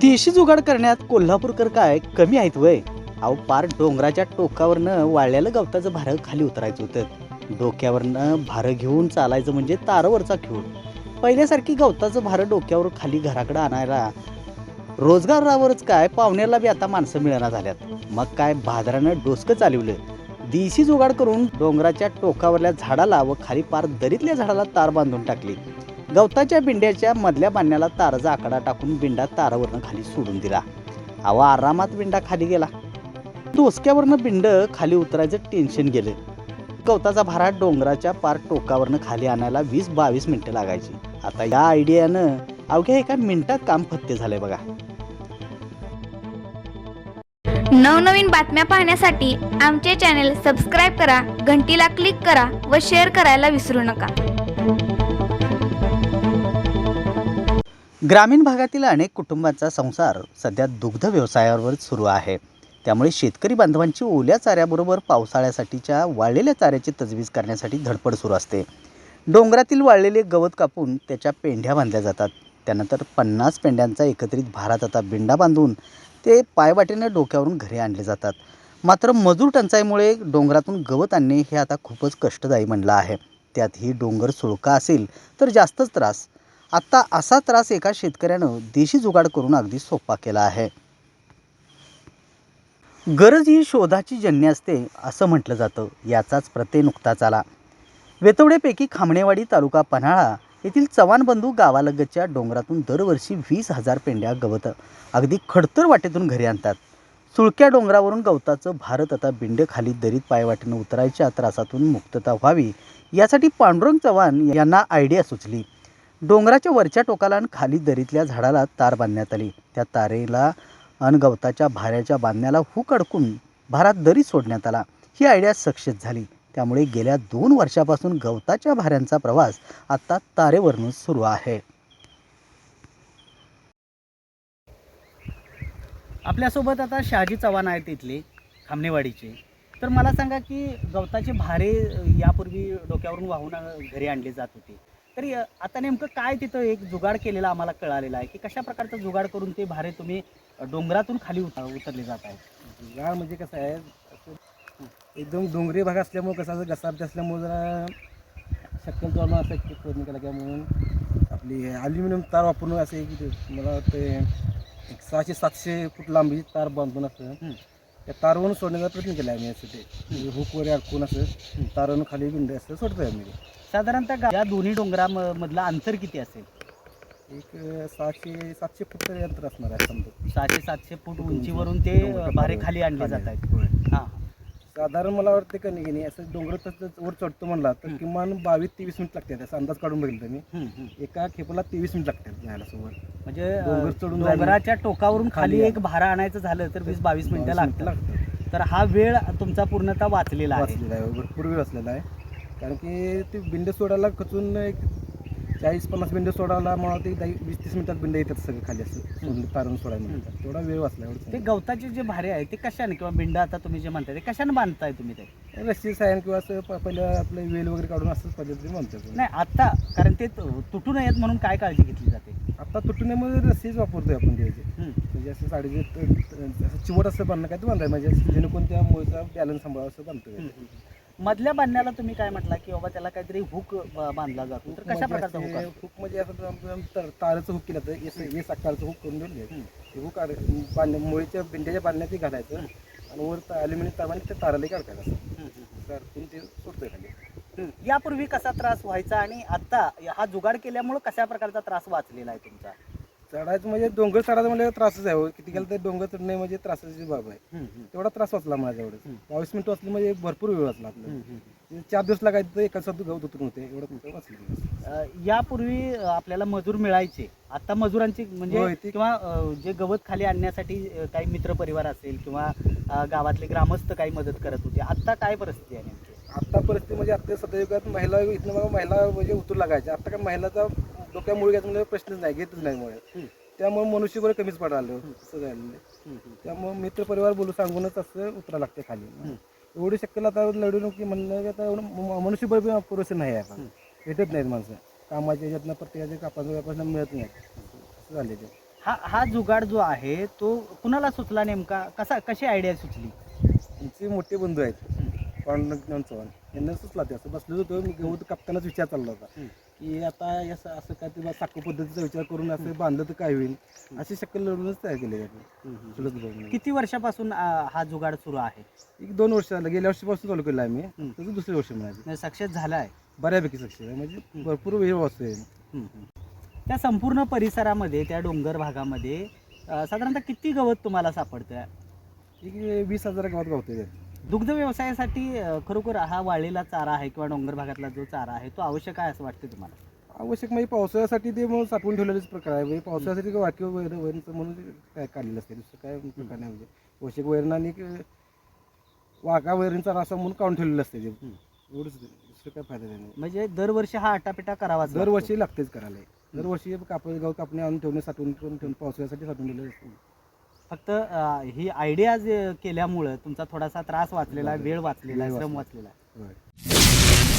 देशी जुगाड करण्यात कोल्हापूरकर काय कमी आहेत वय? अहो पार डोंगराच्या टोकावरनं वाळलेलं गवताचं भारं खाली उतरायचं होतं. डोक्यावरनं भारं घेऊन चालायचं म्हणजे तारावरचा खेळ. पहिल्यासारखी गवताचं भारं डोक्यावर खाली घराकडं आणायला रोजगारावरच काय पाहुण्याला बी आता माणसं मिळणार झाल्यात. मग काय भादरानं डोसकं चालवलं. देशी जुगाड करून डोंगराच्या टोकावरल्या झाडाला व खाली पार दरीतल्या झाडाला तार बांधून टाकली. गवताच्या बिंड्याच्या मधल्या बांधण्याला ताराचा आकडा टाकून बिंडा तारावरनं खाली सोडून दिला. अहो आरामात बिंडा खाली गेला. डोसक्यावरनं बिंड खाली उतरायचं टेन्शन गेलं. गवताचा भारा डोंगराच्या पार टोकावरनं खाली आणायला वीस बावीस मिनिटं लागायची. आता या आयडियानं अवघ्या एका मिनिटात काम फत्ते झालंय बघा. नवनवीन बातम्या पाहण्यासाठी आमचे चॅनेल सबस्क्राईब करा घंटीला क्लिक करा व शेअर करायला विसरू नका. ग्रामीण भागातील अनेक कुटुंबांचा संसार सध्या दुग्ध व्यवसायावर सुरू आहे. त्यामुळे शेतकरी बांधवांची ओल्या चाऱ्याबरोबर पावसाळ्यासाठीच्या वाळलेल्या चाऱ्याची तजवीज करण्यासाठी धडपड सुरू असते. डोंगरातील वाळलेले गवत कापून त्याच्या पेंढ्या बांधल्या जातात. त्यानंतर पन्नास पेंड्यांचा एकत्रित भारात आता बिंडा बांधून ते पायवाटेनं डोक्यावरून घरी आणले जातात. मात्र मजूर टंचाईमुळे डोंगरातून गवत आणणे हे आता खूपच कष्टदायी म्हणलं आहे. त्यात ही डोंगर सुळका असेल तर जास्तच त्रास आत्ता असा त्रास एका शेतकऱ्यानं देशी जुगाड करून अगदी सोपा केला आहे. गरज ही शोधाची जन्य असते असं म्हटलं जातं. याचाच प्रत्यय नुकताच आला. वेतवडेपैकी खामणेवाडी तालुका पन्हाळा येथील चव्हाण बंधू गावालगतच्या डोंगरातून दरवर्षी वीस हजार पेंड्या गवत अगदी खडतर वाटेतून घरी आणतात. सुळक्या डोंगरावरून गवताचं भारत आता बिंड खाली दरीत पायवाटेनं उतरायच्या त्रासातून मुक्तता व्हावी यासाठी पांडुरंग चव्हाण यांना आयडिया सुचली. डोंगराच्या वरच्या टोकाला आणि खाली दरीतल्या झाडाला तार बांधण्यात आली. त्या तारेला अन गवताच्या भाऱ्याच्या बांधण्याला हुक अडकून भारात दरी सोडण्यात आला. ही आयडिया सक्सेस झाली. त्यामुळे गेल्या दोन वर्षापासून गवताच्या भाऱ्यांचा प्रवास आता तारेवरून सुरू आहे. आपल्यासोबत आता शहाजी चव्हाण आहेत तिथले खामनेवाडीचे तर मला सांगा की गवताचे भारे यापूर्वी डोक्यावरून वाहून घरी आणले जात होते. तरी आता नेमकं काय तिथं एक जुगाड केलेला आम्हाला कळालेला आहे की कशा प्रकारचं जुगाड करून ते भारे तुम्ही डोंगरातून खाली उत उतरले जात आहेत गाळ म्हणजे कसं आहे असं एकदम डोंगरी भाग असल्यामुळे कसं असं घसारते असल्यामुळे जरा शक्कल चालून असं एक प्रयत्न केला किंवा म्हणून आपली अल्युमिनियम तार वापरून असं एक ते- मला एक सहाशे सातशे फूट लांबीची तार बांधून असं. त्या तारवरून सोडण्याचा प्रयत्न केला आम्ही असं ते. म्हणजे हुक वगैरे अडकून असं तारवरून खाली बिंड असं सोडतोय आम्ही साधारणतः गा- या दोन्ही डोंगरामधलं अंतर किती असेल? एक अं, सहाशे सातशे फूट तरी अंतर असणार आहे समजा. सहाशे सातशे फूट उंचीवरून ते अ, भारे खाली आणले जात आहेत. होय. साधारण मला वाटतं का नाही की नाही असं डोंगर वर चढतो म्हणला तर. किमान बावीस तेवीस मिनिट लागतात असं अंदाज काढून बघितलं मी. एका खेपेला तेवीस मिनिट लागतात जायला सोबत. म्हणजे डोंगर चढून डोंगराच्या टोकावरून खाली एक भारा आणायचं झालं तर वीस बावीस मिनिटं लागतात. लागतात. तर हा वेळ तुमचा पूर्णतः वाचलेला आहे. वाचलेला आहे भरपूर वेळ असलेला आहे. कारण की ते बिंड सोडायला खचून एक चाळीस पन्नास बिंड सोडायला मला ते दहा वीस तीस मिनिटात बिंड येतात सगळे खाली असं. तारून सोडायला म्हणतात तेवढा वेळ वाचला ते गवताचे जे भारे आहे ते कशाने किंवा बिंड आता तुम्ही जे म्हणताय ते कशाने बांधताय तुम्ही ते? रस्सी सायन किंवा असं प- पहिलं आपलं वेल वगैरे काढून असंच पद्धतीने म्हणतात नाही आता कारण ते तु- तुटू नयेत म्हणून काय काळजी घेतली जाते? आता तुटण्यामध्ये रस्सीच वापरतोय आपण त्याचे. म्हणजे असं साडीचे त- असं चिवट असं बांधणं काय ते बांधाय म्हणजे जेणेकरून त्या मुळीचा बॅलन्स सांभाळा असं बांधतोय. मधल्या बांधण्याला तुम्ही काय म्हटला की बाबा त्याला काहीतरी हुक बांधला जातो? तर कशा प्रकारचा हुक? हुक म्हणजे असं तर- ताराचं हुक केलं तर एस एस आकारचं हुक करून दिले हुक बांधण्या मुळीच्या बिंड्याच्या बांधण्यात घालायचं आणि वर अल्युमिनियम तारवाने त्या ताराला काढायचं असं. हं, हं, हं. तर अडकून ते सोडतोय खाली. यापूर्वी कसा त्रास व्हायचा आणि आता हा जुगाड केल्यामुळे कशा प्रकारचा त्रास वाचलेला आहे तुमचा? चढायचं म्हणजे डोंगर चढायचं म्हणजे त्रासच आहे हो. किती केलं तर डोंगर चढणे म्हणजे त्रासाची बाब आहे. तेवढा त्रास वाचला माझ्या एवढं. बावीस मिनिट वाचली म्हणजे भरपूर वेळ वाचला आपला. म्हणजे चार दिवस लागायचं तर एका साथ गवत उतरून होते. एवढं वाचलं अ, यापूर्वी अ, आपल्याला मजूर मिळायचे. आता मजुरांची होय, म्हणजे ते- किंवा अ, जे गवत खाली आणण्यासाठी अ, काही मित्र परिवार असेल किंवा अ, गावातले ग्रामस्थ काही मदत करत होते. आता काय परिस्थिती आहे नेमकी? आता परिस्थिती म्हणजे आता सध्या युगात महिला इथनं मग महिला म्हणजे उतरू लागायच्या. आता काय महिलाचा घ्यायचं म्हणजे प्रश्नच नाही घेतच नाही मुळे. त्यामुळे मनुष्यबळ कमीच पडालं आहे. त्यामुळे मित्र परिवार बोलू सांगूनच असं उतरा लागते खाली. एवढी शक्यला आता लढून की म्हणलं की आता एवढं मनुष्यबळ बी पुरेसे नाही आहे आता. भेटत नाहीत माणसं. कामाच्या याच्यातनं प्रत्येकाच्या कापाचं व्यापासून मिळत नाही असं झाले ते हा हा जुगाड जो आहे तो कुणाला सुचला नेमका? कसा कशी आयडिया सुचली? आमचे मोठे बंधू आहेत. पांडुरंग चव्हाण. यांना सुचला ते असं. बसलो होतो मी गहू कापतानाच विचार चालला होता. की आता असं असं काय ते साखू पद्धतीचा विचार करून असं बांधलं तर काय होईल? अशी शक्कल लढूनच तयार केली भाऊ किती वर्षापासून हा जुगाड सुरू आहे? एक दोन वर्ष झालं. गेल्या वर्षीपासून चालू केलं आम्ही. त्याचं दुसरे वर्ष म्हणायचे. सक्सेस झाला आहे. बऱ्यापैकी सक्सेस आहे. म्हणजे भरपूर वेळ वाचतोय त्या संपूर्ण परिसरामध्ये त्या डोंगर भागामध्ये अ, साधारणतः किती गवत तुम्हाला सापडतं एक वीस हजार गावात गावते दुग्ध व्यवसायासाठी अ, खरोखर हा वाळलेला चारा आहे किंवा डोंगर भागातला जो चारा आहे तो आवश्यक आहे असं वाटतं तुम्हाला? आवश्यक म्हणजे पावसाळ्यासाठी ते मग साठवून ठेवलेलेच प्रकार आहे. म्हणजे पावसाळ्यासाठी वाक्य वैर वैरचं म्हणून ते काय काढलेलं असते दुसरं काय प्रकार नाही म्हणजे. आवश्यक वैरण आणि एक वाघा वैरणचा रसा म्हणून काढून ठेवलेलं असते ते. एवढंच. दुसरं काय फायदा नाही. म्हणजे दरवर्षी हा आटापिटा करावाच दरवर्षी लागतेच करायला. दरवर्षी कापड गाव कापणे आणून ठेवणे साठवून ठेवून ठेवून पावसाळ्यासाठी साठवून ठेवलेलं असते फक्त अ, ही आयडिया केल्यामुळं तुमचा थोडासा त्रास वाचलेला आहे, वेळ वाचलेला आहे, श्रम वाचला. वाचलेला. आहे